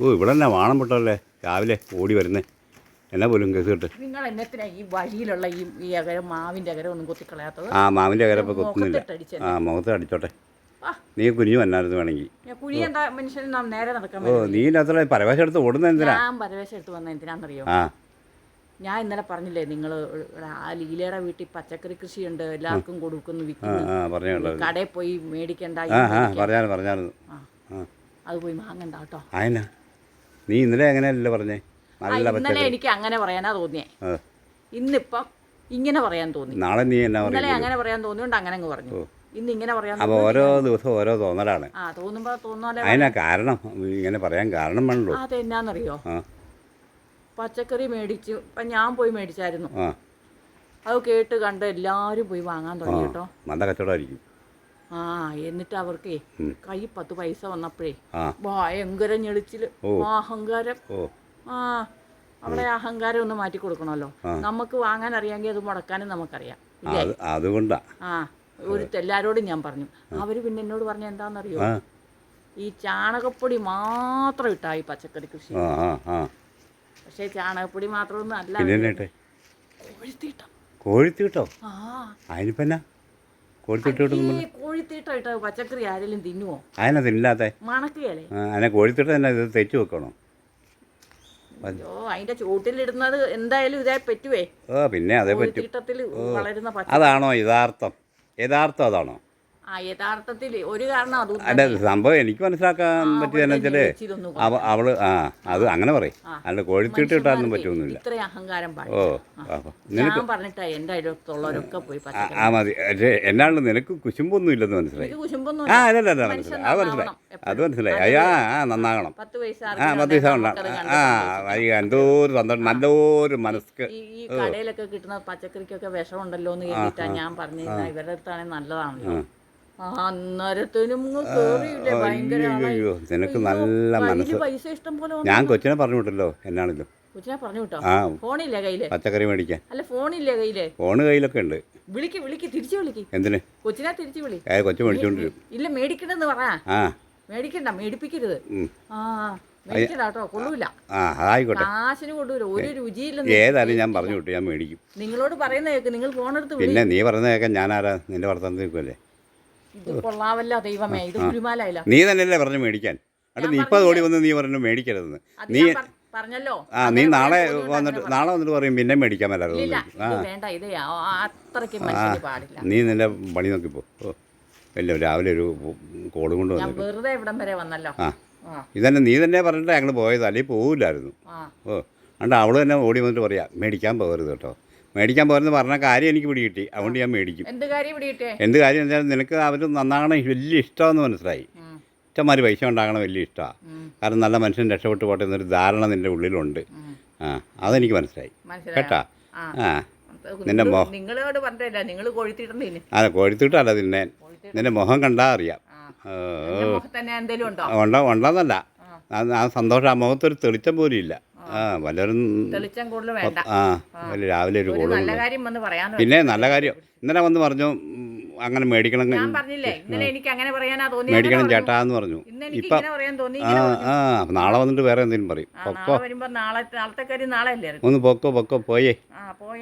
ഓ ഇവിടെ തന്നെ വാണം പെട്ടല്ലേ? രാവിലെ ഓടി വരുന്നേ. എന്നാ പോലും കേസ് കിട്ട്? നിങ്ങൾ എന്നത്തിനാ ഈ വഴിയിലുള്ള ഈ ഈ അകരം മാവിന്റെ അകരം ഒന്നും കുത്തിക്കളയാത്തത്? ആ മാവിന്റെ കരപ്പോൾ കൊത്തുന്നില്ല മുഖത്തിട്ടടിച്ച് ആ മുഖത്ത് അടിച്ചോട്ടെ. ആ. നീ കുനിഞ്ഞു വന്നായിരുന്നു വേണമെങ്കിൽ. ഞാൻ കുഴി എന്താ മനുഷ്യൻ നാം നേരെ നടക്കാൻ ഓ നീ അത്ര പരവേശം എടുത്ത് ഓടുന്ന എന്തിനാ? ഞാൻ പരവേശം എടുത്ത് വന്ന എന്തിനാണെന്നറിയോ ആ. ഞാൻ ഇന്നലെ പറഞ്ഞില്ലേ നിങ്ങൾ ആ ലീലയുടെ വീട്ടിൽ പച്ചക്കറി കൃഷിയുണ്ട് എല്ലാവർക്കും കൊടുക്കുന്നു ആ വിൽക്കുന്നു. ആ പറഞ്ഞു കേട്ടോ കടയിൽ പോയി മേടിക്കണ്ട ഈ ആ ആ പറഞ്ഞായിരുന്നു ആ, ആ. അത് പോയി വാങ്ങണ്ട കേട്ടോ. ആയനാ നീ ഇന്നലെ അങ്ങനെയല്ല പറഞ്ഞേ? നല്ല ഇന്നലെ എനിക്ക് അങ്ങനെ പറയാനാ തോന്നിയേ. ഇന്നിപ്പം ഇങ്ങനെ പറയാൻ തോന്നി. നാളെ നീ എന്നാ ഇന്നലെ അങ്ങനെ പറയാൻ തോന്നിയോണ്ട് അങ്ങനെ അങ്ങ് പറഞ്ഞു. ഇന്ന് ഇങ്ങനെ പറയാൻ അപ്പോൾ ഓരോ ദിവസം ഓരോ തോന്നലാണ്. ആ തോന്നുമ്പോ തോന്നാലേ അതിനാ കാരണം. ഇങ്ങനെ പറയാൻ കാരണം വേണല്ലോ. അത് എന്നാന്നറിയോ പച്ചക്കറി മേടിച്ചു ഇപ്പം ഞാൻ പോയി മേടിച്ചായിരുന്നു. അത് കേട്ട് കണ്ട് എല്ലാവരും പോയി വാങ്ങാൻ തുടങ്ങി കേട്ടോ. മന്ദ കച്ചവടമായിരിക്കും. ആ എന്നിട്ട് അവർക്ക് കൈ പത്ത് പൈസ വന്നപ്പോഴേ ഭയങ്കര ഞെളിച്ചിൽ. അഹങ്കാരം. ആ അവിടെ അഹങ്കാരം ഒന്ന് മാറ്റി കൊടുക്കണമല്ലോ. നമുക്ക് വാങ്ങാൻ അറിയാമെങ്കിൽ അത് മുടക്കാനും നമുക്കറിയാം. അതുകൊണ്ടാ. ആ ഒരു എല്ലാരോടും ഞാൻ പറഞ്ഞു. അവർ പിന്നെ എന്നോട് പറഞ്ഞ എന്താണെന്നറിയോ ഈ ചാണകപ്പൊടി മാത്രം ഇട്ടാ ഈ പച്ചക്കറി കൃഷി. പക്ഷേ ചാണകപ്പൊടി മാത്രമൊന്നും അല്ല. കോഴിത്തീട്ടം കോഴിത്തീട്ടോ ആ. അതിനിപ്പം എന്നാ കോഴിത്തീട്ട് കിട്ടുന്നു ഈ കോഴിത്തീട്ടം ഇട്ട പച്ചക്കറി ആരെങ്കിലും തിന്നുവോ? അതിനെ തിന്നില്ലാത്ത മണക്കുകയല്ലേ അതിനെ കോഴിത്തീട്ട് തന്നെ ഇത് തെച്ചു വെക്കണോ? അയ്യോ അതിന്റെ ചൂട്ടിലിടുന്നത് എന്തായാലും ഇതേ പറ്റുവേ. ഓ പിന്നെ അതേ പറ്റും. വളരുന്ന പച്ച അതാണോ യഥാർത്ഥം? യഥാർത്ഥം അതാണോ? യഥാർത്ഥത്തിൽ ഒരു കാരണം അതും സംഭവം എനിക്ക് മനസ്സിലാക്കാൻ പറ്റിയതെന്ന് വെച്ചാൽ അവൾ ആ അത് അങ്ങനെ പറയും. അല്ല കോഴിത്തീട്ട് കിട്ടാനൊന്നും പറ്റുമൊന്നുമില്ല ഇത്രയും അഹങ്കാരം ഓ പറഞ്ഞിട്ടാ എന്റെ അയലോക്കത്തുള്ളവരൊക്കെ പോയി ആ, മതി. പക്ഷേ എന്നാണ് നിനക്ക് കുശുമ്പൊന്നും ഇല്ലെന്ന് മനസ്സിലായി. ആ അല്ല അല്ല മനസ്സിലായി. അത് മനസ്സിലായി. അത് മനസ്സിലായി. അയ്യാ ആ നന്നാകണം. ആ പത്ത് പൈസ ഉണ്ടാകണം ആ അയ്യ എന്തോ ഒരു സന്തോഷം നല്ലൊരു മനസ്ക്ക് ഈ ഈ കടയിലൊക്കെ കിട്ടുന്ന പച്ചക്കറിക്കൊക്കെ വിഷമുണ്ടല്ലോ എന്ന് കേട്ടിട്ടാ ഞാൻ പറഞ്ഞിരുന്ന ഇവരുടെ അടുത്താണെങ്കിൽ നല്ലതാണല്ലോ. അയ്യോ നിനക്ക് നല്ല മനസ്സ്. ഞാൻ കൊച്ചിനെ പറഞ്ഞു വിട്ടല്ലോ എന്നാണല്ലോ കൊച്ചിനെ പറഞ്ഞു വിട്ടോ ഫോണില്ല കയ്യിൽ? പച്ചക്കറി മേടിക്കാൻ. അല്ല ഫോണില്ലേ കയ്യിൽ? ഫോണ് കയ്യിലൊക്കെ ഉണ്ട്. വിളിക്ക് വിളിക്ക് തിരിച്ചു വിളിക്ക്. എന്തിന്? കൊച്ചിനെ തിരിച്ചു വിളി. കൊച്ചു മേടിച്ചോണ്ടിരും ഇല്ല മേടിക്കണ്ടെന്ന് പറ. ആ. മേടിക്കണ്ട മേടിപ്പിക്കരുത്. ആ ഏതായാലും ഞാൻ പറഞ്ഞു വിട്ടു ഞാൻ മേടിക്കും. നിങ്ങളോട് പറയുന്ന കേക്ക് നിങ്ങൾ ഫോൺ എടുത്ത് പിന്നെ നീ പറഞ്ഞ കേൾക്കാൻ ഞാനാരാ നിന്റെ വർത്തമാനത്തിൽ നിൽക്കുമല്ലേ ഇത് കൊള്ളാവല്ല ദൈവമേ ഇത് നീ തന്നെയല്ലേ പറഞ്ഞു മേടിക്കാൻ? അല്ല നീ ഇപ്പം ഓടി വന്ന് നീ പറഞ്ഞു മേടിക്കരുതെന്ന്. നീ പറഞ്ഞല്ലോ. ആ നീ നാളെ വന്നിട്ട് നാളെ വന്നിട്ട് പറയും പിന്നെ മേടിക്കാൻ മേലായിരുന്നു വേണ്ട ഇത് ആ- അത്രയ്ക്ക് മനുഷ്യന് പാടില്ല. നീ നിന്റെ പണി നോക്കിപ്പോ ഓ രാവിലെ ഒരു കോൾ കൊണ്ട് ഞാൻ വന്നു വെറുതെ ഇവിടം വരെ വന്നല്ലോ. ആ. ആ. ഇതന്നെ നീ തന്നെ പറഞ്ഞിട്ട് ഞങ്ങൾ പോയത് അല്ലെങ്കിൽ പോവില്ലായിരുന്നു. ആ. ഓ അണ്ട് അവൾ തന്നെ ഓടി വന്നിട്ട് പറയാ മേടിക്കാൻ പോകരുത് കേട്ടോ. മേടിക്കാൻ പോരെന്ന് പറഞ്ഞ കാര്യം എനിക്ക് പിടി കിട്ടി അതുകൊണ്ട് ഞാൻ മേടിക്കും. എന്ത് കാര്യം എന്താ എന്ത് കാര്യം എന്തായാലും നിനക്ക് അവർ നന്നാകണം വലിയ ഇഷ്ടമെന്ന് മനസ്സിലായി. ഉം, ഇഷ്ടംമാര് പൈസ ഉണ്ടാകണം വലിയ ഇഷ്ടമാണ് കാരണം നല്ല മനുഷ്യൻ രക്ഷപ്പെട്ടു പോട്ടെ എന്നൊരു ധാരണ നിന്റെ ഉള്ളിലുണ്ട്. ആ അതെനിക്ക് മനസ്സിലായി. കേട്ടാ? ആ. നിന്റെ മുഖം നിങ്ങളോട് പറഞ്ഞില്ല നിങ്ങൾ അതെ കോഴിത്തിട്ടല്ല നിന്നെ. നിന്റെ മുഖം കണ്ടാ അറിയാം. ഉണ്ടോ? ഉണ്ടോന്നല്ല. ആ സന്തോഷം ആ മുഖത്തൊരു തെളിച്ചം പോലും ഇല്ല. ആ വല്ലവരും തെളിച്ചം കൂടുതൽ വേണ്ട. ആ വല്ല രാവിലെ ഒരു കോൾ കോളും നല്ല കാര്യം വന്ന് പറയാന്ന് പിന്നെ നല്ല കാര്യം ഇന്നലെ വന്ന് പറഞ്ഞു അങ്ങനെ മേടിക്കണം ഞാൻ പറഞ്ഞില്ലേ ഇന്നലെ എനിക്ക് അങ്ങനെ പറയാനാ തോന്നി മേടിക്കണം ചേട്ടാ എന്ന് പറഞ്ഞു. ഇന്ന് എനിക്ക് ഇപ്പം ഇങ്ങനെ പറയാൻ തോന്നി ആ ആ നാളെ വന്നിട്ട് വേറെ എന്തെങ്കിലും പറയും. ആ, നാളെ വരുമ്പോ നാളെ നാളത്തെ കാര്യം നാളെ അല്ലേ ഒന്ന് പൊക്കോ പൊക്കോ പോയേ. ആ പോയ.